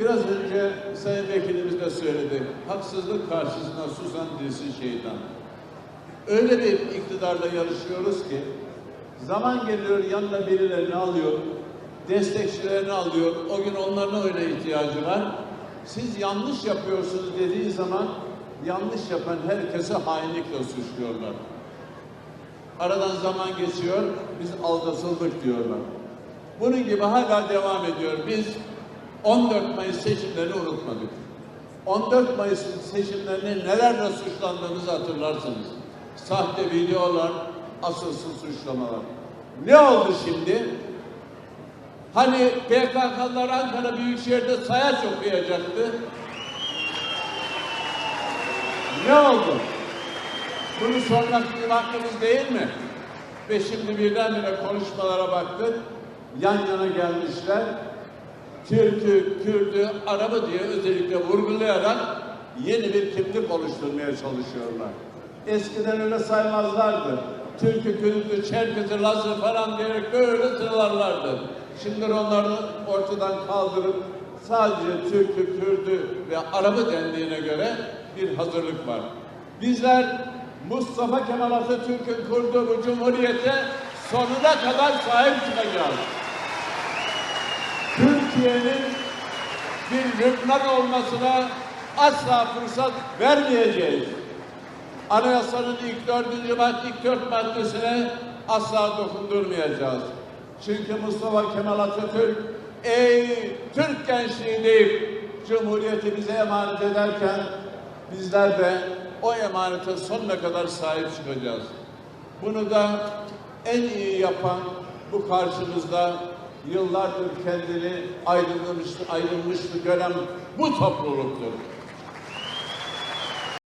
Biraz önce Sayın Vekilimiz de söyledi. Haksızlık karşısında susan dilsin şeytan. Öyle bir iktidarla yarışıyoruz ki zaman geliyor yanına birilerini alıyor, destekçilerini alıyor. O gün onların öyle ihtiyacı var. Siz yanlış yapıyorsunuz dediği zaman yanlış yapan herkese hainlikle suçluyorlar. Aradan zaman geçiyor, biz aldatıldık diyorlar. Bunun gibi hala devam ediyor. Biz 14 Mayıs seçimlerini unutmadık. 14 Mayıs seçimlerinde nelerle suçlandığımızı hatırlarsınız. Sahte videolar, asılsız suçlamalar. Ne oldu şimdi? Hani PKK'lılar Ankara Büyükşehir'de sayaç okuyacaktı. Ne oldu? Bunu sormak bir vaktimiz değil mi? Ve şimdi birdenbire konuşmalara baktık. Yan yana gelmişler. Türk'ü, Kürt'ü, Arap'ı diye özellikle vurgulayarak yeni bir kimlik oluşturmaya çalışıyorlar. Eskiden öyle saymazlardı. Türk'ü, Kürt'ü, Çerkez'i, Laz'ı falan diyerek böyle sıralarlardı. Şimdi onları ortadan kaldırıp sadece Türk'ü, Kürt'ü ve Arap'ı dendiğine göre bir hazırlık var. Bizler Mustafa Kemal Atatürk'ün kurduğu bu cumhuriyete sonuna kadar sahip çıkacağız. Türkiye'nin bir Lübnan olmasına asla fırsat vermeyeceğiz. Anayasanın ilk dördüncü madde, ilk dört maddesine asla dokundurmayacağız. Çünkü Mustafa Kemal Atatürk ey Türk gençliği deyip Cumhuriyeti bize emanet ederken bizler de o emanete sonuna kadar sahip çıkacağız. Bunu da en iyi yapan bu karşımızda yıllardır kendini ayrılmıştı, ayrılmıştı gören bu topluluktur.